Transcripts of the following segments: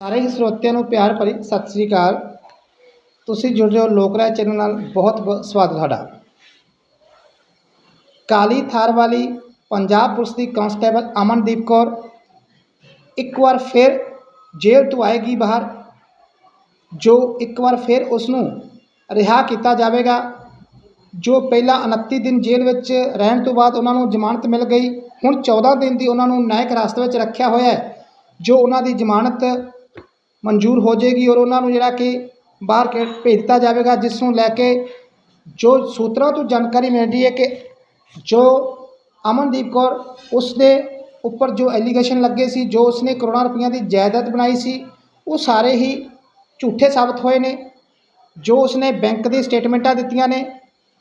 ਸਾਰੇ ਹੀ ਸਰੋਤਿਆਂ ਨੂੰ ਪਿਆਰ ਭਰੀ ਸਤਿ ਸ੍ਰੀ ਅਕਾਲ। ਤੁਸੀਂ ਜੁੜ ਰਹੇ ਹੋ ਲੋਕ ਰਾਏ ਚੈਨਲ ਨਾਲ। ਬਹੁਤ ਬਹੁਤ ਸਵਾਗਤ ਤੁਹਾਡਾ। ਕਾਲੀ ਥਾਰ ਵਾਲੀ ਪੰਜਾਬ ਪੁਲਿਸ ਦੀ ਕਾਂਸਟੇਬਲ ਅਮਨਦੀਪ ਕੌਰ ਇੱਕ ਵਾਰ ਫਿਰ ਜੇਲ੍ਹ ਤੋਂ ਆਏਗੀ ਬਾਹਰ, ਜੋ ਇੱਕ ਵਾਰ ਫਿਰ ਉਸ ਨੂੰ ਰਿਹਾ ਕੀਤਾ ਜਾਵੇਗਾ, ਜੋ ਪਹਿਲਾਂ 29 ਦਿਨ ਜੇਲ੍ਹ ਵਿੱਚ ਰਹਿਣ ਤੋਂ ਬਾਅਦ ਉਹਨਾਂ ਨੂੰ ਜ਼ਮਾਨਤ ਮਿਲ ਗਈ, ਹੁਣ 14 ਦਿਨ ਦੀ ਉਹਨਾਂ ਨੂੰ ਨਾਇਕ ਰਾਸਤੇ ਵਿੱਚ ਰੱਖਿਆ ਹੋਇਆ ਹੈ, ਜੋ ਉਹਨਾਂ ਦੀ ਜ਼ਮਾਨਤ ਮਨਜ਼ੂਰ ਹੋ ਜਾਏਗੀ ਔਰ ਉਹਨਾਂ ਨੂੰ ਜਿਹੜਾ ਕਿ ਬਾਹਰ ਕੇ ਭੇਜ ਦਿੱਤਾ ਜਾਵੇਗਾ, ਜਿਸ ਨੂੰ ਲੈ ਕੇ ਜੋ ਸੂਤਰਾਂ ਤੋਂ ਜਾਣਕਾਰੀ ਮਿਲ ਰਹੀ ਹੈ ਕਿ ਜੋ ਅਮਨਦੀਪ ਕੌਰ ਉਸ ਦੇ ਉੱਪਰ ਜੋ ਐਲੀਗੇਸ਼ਨ ਲੱਗੇ ਸੀ, ਜੋ ਉਸਨੇ ਕਰੋੜਾਂ ਰੁਪਈਆਂ ਦੀ ਜਾਇਦਾਦ ਬਣਾਈ ਸੀ, ਉਹ ਸਾਰੇ ਹੀ ਝੂਠੇ ਸਾਬਤ ਹੋਏ ਨੇ। ਜੋ ਉਸਨੇ ਬੈਂਕ ਦੀ ਸਟੇਟਮੈਂਟਾਂ ਦਿੱਤੀਆਂ ਨੇ,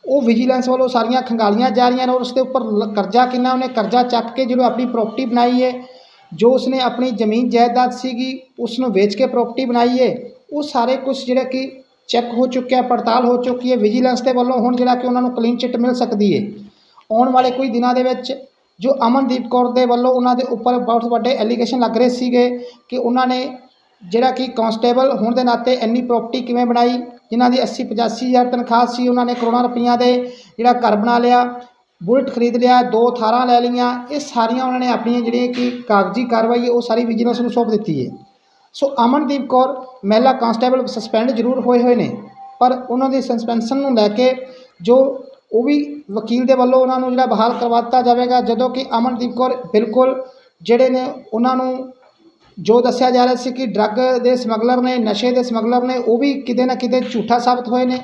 ਉਹ ਵਿਜੀਲੈਂਸ ਵੱਲੋਂ ਸਾਰੀਆਂ ਖੰਗਾਲੀਆਂ ਜਾ ਰਹੀਆਂ ਨੇ ਔਰ ਉਸ ਦੇ ਉੱਪਰ ਲ- ਕਰਜ਼ਾ ਕਿੰਨਾ, ਉਹਨੇ ਕਰਜ਼ਾ ਚੱਕ ਕੇ ਜਦੋਂ ਆਪਣੀ ਪ੍ਰਾਪਰਟੀ ਬਣਾਈ ਹੈ ਜੋ ਉਸਨੇ ਆਪਣੀ ਜ਼ਮੀਨ ਜਾਇਦਾਦ ਸੀਗੀ ਉਸ ਨੂੰ ਵੇਚ ਕੇ ਪ੍ਰਾਪਰਟੀ ਬਣਾਈ ਹੈ ਉਹ ਸਾਰੇ ਕੁਝ ਜਿਹੜਾ ਕਿ ਚੈੱਕ ਹੋ ਚੁੱਕਿਆ, ਪੜਤਾਲ ਹੋ ਚੁੱਕੀ ਹੈ ਵਿਜੀਲੈਂਸ ਦੇ ਵੱਲੋਂ ਹੁਣ ਜਿਹੜਾ ਕਿ ਉਹਨਾਂ ਨੂੰ ਕਲੀਨ ਚਿੱਟ ਮਿਲ ਸਕਦੀ ਹੈ ਆਉਣ ਵਾਲੇ ਕੁਝ ਦਿਨਾਂ ਦੇ ਵਿੱਚ ਜੋ ਅਮਨਦੀਪ ਕੌਰ ਦੇ ਵੱਲੋਂ ਉਹਨਾਂ ਦੇ ਉੱਪਰ ਬਹੁਤ ਵੱਡੇ ਐਲੀਗੇਸ਼ਨ ਲੱਗ ਰਹੇ ਸੀਗੇ ਕਿ ਉਹਨਾਂ ਨੇ ਜਿਹੜਾ ਕਿ ਕਾਂਸਟੇਬਲ ਹੋਣ ਦੇ ਨਾਤੇ ਇੰਨੀ ਪ੍ਰਾਪਰਟੀ ਕਿਵੇਂ ਬਣਾਈ, ਜਿਨ੍ਹਾਂ ਦੀ 80 85 ਹਜ਼ਾਰ ਤਨਖਾਹ ਸੀ, ਉਹਨਾਂ ਨੇ ਕਰੋੜਾਂ ਰੁਪਈਆਂ ਦੇ ਜਿਹੜਾ ਘਰ ਬਣਾ ਲਿਆ। ਬੁਲਟ ਖਰੀਦ ਲਿਆ, ਦੋ ਥਾਰਾਂ ਲੈ ਲਈਆਂ, ਇਹ ਸਾਰੀਆਂ ਉਹਨਾਂ ਨੇ ਆਪਣੀਆਂ ਜਿਹੜੀਆਂ ਕਿ ਕਾਗਜ਼ੀ ਕਾਰਵਾਈ ਹੈ, ਉਹ ਸਾਰੀ ਵਿਜੀਲੈਂਸ ਨੂੰ ਸੌਂਪ ਦਿੱਤੀ ਹੈ। ਸੋ ਅਮਨਦੀਪ ਕੌਰ, ਮਹਿਲਾ ਕਾਂਸਟੇਬਲ ਸਸਪੈਂਡ ਜ਼ਰੂਰ ਹੋਏ ਹੋਏ ਨੇ, ਪਰ ਉਹਨਾਂ ਦੀ ਸਸਪੈਂਸ਼ਨ ਨੂੰ ਲੈ ਕੇ ਜੋ ਉਹ ਵੀ ਵਕੀਲ ਦੇ ਵੱਲੋਂ ਉਹਨਾਂ ਨੂੰ ਜਿਹੜਾ ਬਹਾਲ ਕਰਵਾ ਦਿੱਤਾ ਜਾਵੇਗਾ, ਜਦੋਂ ਕਿ ਅਮਨਦੀਪ ਕੌਰ ਬਿਲਕੁਲ ਜਿਹੜੇ ਨੇ ਉਹਨਾਂ ਨੂੰ ਜੋ ਦੱਸਿਆ ਜਾ ਰਿਹਾ ਸੀ ਕਿ ਡਰੱਗ ਦੇ ਸਮਗਲਰ ਨੇ, ਨਸ਼ੇ ਦੇ ਸਮਗਲਰ ਨੇ, ਉਹ ਵੀ ਕਿਤੇ ਨਾ ਕਿਤੇ ਝੂਠਾ ਸਾਬਤ ਹੋਏ ਨੇ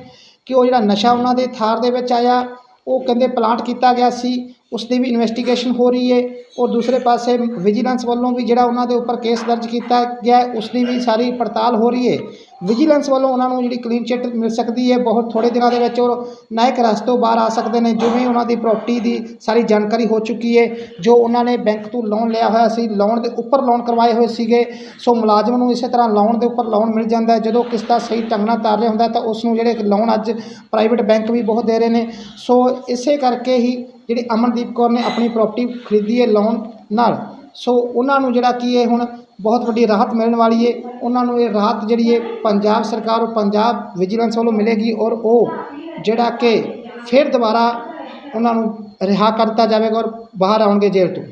ਕਿ ਉਹ ਜਿਹੜਾ ਨਸ਼ਾ ਉਹਨਾਂ ਦੇ ਥਾਰ ਦੇ ਵਿੱਚ ਆਇਆ ਉਹ ਕਹਿੰਦੇ ਪਲਾਂਟ ਕੀਤਾ ਗਿਆ ਸੀ। ਉਸ ਦੀ ਵੀ ਇਨਵੈਸਟੀਗੇਸ਼ਨ ਹੋ ਰਹੀ ਹੈ ਔਰ ਦੂਸਰੇ ਪਾਸੇ ਵਿਜੀਲੈਂਸ ਵੱਲੋਂ ਵੀ ਜਿਹੜਾ ਉਹਨਾਂ ਦੇ ਉੱਪਰ ਕੇਸ ਦਰਜ ਕੀਤਾ ਗਿਆ ਹੈ, ਉਸ ਦੀ ਵੀ ਸਾਰੀ ਪੜਤਾਲ ਹੋ ਰਹੀ ਹੈ। ਵਿਜੀਲੈਂਸ ਵੱਲੋਂ ਉਹਨਾਂ ਨੂੰ ਜਿਹੜੀ ਕਲੀਨ ਚਿੱਟ ਮਿਲ ਸਕਦੀ ਹੈ ਬਹੁਤ ਥੋੜੇ ਦਿਨਾਂ ਦੇ ਵਿੱਚ ਔਰ ਨਾਇਕ ਰਸਤੋਂ ਬਾਹਰ ਆ ਸਕਦੇ ਨੇ ਜਿਵੇਂ ਉਹਨਾਂ ਦੀ ਪ੍ਰਾਪਰਟੀ ਦੀ ਸਾਰੀ ਜਾਣਕਾਰੀ ਹੋ ਚੁੱਕੀ ਹੈ ਜੋ ਉਹਨਾਂ ਨੇ ਬੈਂਕ ਤੋਂ ਲੋਨ ਲਿਆ ਹੋਇਆ ਸੀ ਲੋਨ ਦੇ ਉੱਪਰ ਲੋਨ ਕਰਵਾਏ ਹੋਏ ਸੀਗੇ ਸੋ ਮੁਲਾਜ਼ਮ ਨੂੰ ਇਸੇ ਤਰ੍ਹਾਂ ਲੋਨ ਦੇ ਉੱਪਰ ਲੋਨ ਮਿਲ ਜਾਂਦਾ ਹੈ। ਜਦੋਂ ਕਿਸ਼ਤਾ ਸਹੀ ਢੰਗ ਨਾਲ ਤਾਰ ਰਿਹਾ ਹੁੰਦਾ ਤਾਂ ਉਸ ਨੂੰ ਜਿਹੜੇ ਲੋਨ ਅੱਜ ਪ੍ਰਾਈਵੇਟ ਬੈਂਕ ਵੀ ਬਹੁਤ ਦੇ ਰਹੇ ਨੇ। ਸੋ ਇਸੇ ਕਰਕੇ ਹੀ ਜਿਹੜੀ ਅਮਨਦੀਪ ਕੌਰ ਨੇ ਆਪਣੀ ਪ੍ਰਾਪਰਟੀ ਖਰੀਦੀ ਹੈ ਲੋਨ ਨਾਲ, ਸੋ ਉਹਨਾਂ ਨੂੰ ਜਿਹੜਾ ਕੀ ਹੈ ਹੁਣ ਬਹੁਤ ਵੱਡੀ ਰਾਹਤ ਮਿਲਣ ਵਾਲੀ ਹੈ, ਉਹਨਾਂ ਨੂੰ ਇਹ ਰਾਹਤ ਜਿਹੜੀ ਹੈ ਪੰਜਾਬ ਸਰਕਾਰ ਔਰ ਪੰਜਾਬ ਵਿਜੀਲੈਂਸ ਵੱਲੋਂ ਮਿਲੇਗੀ ਔਰ ਉਹ ਜਿਹੜਾ ਕਿ ਫਿਰ ਦੁਬਾਰਾ ਉਹਨਾਂ ਨੂੰ ਰਿਹਾ ਕਰ ਦਿੱਤਾ ਜਾਵੇਗਾ ਔਰ ਬਾਹਰ ਆਉਣਗੇ ਜੇਲ੍ਹ ਤੋਂ।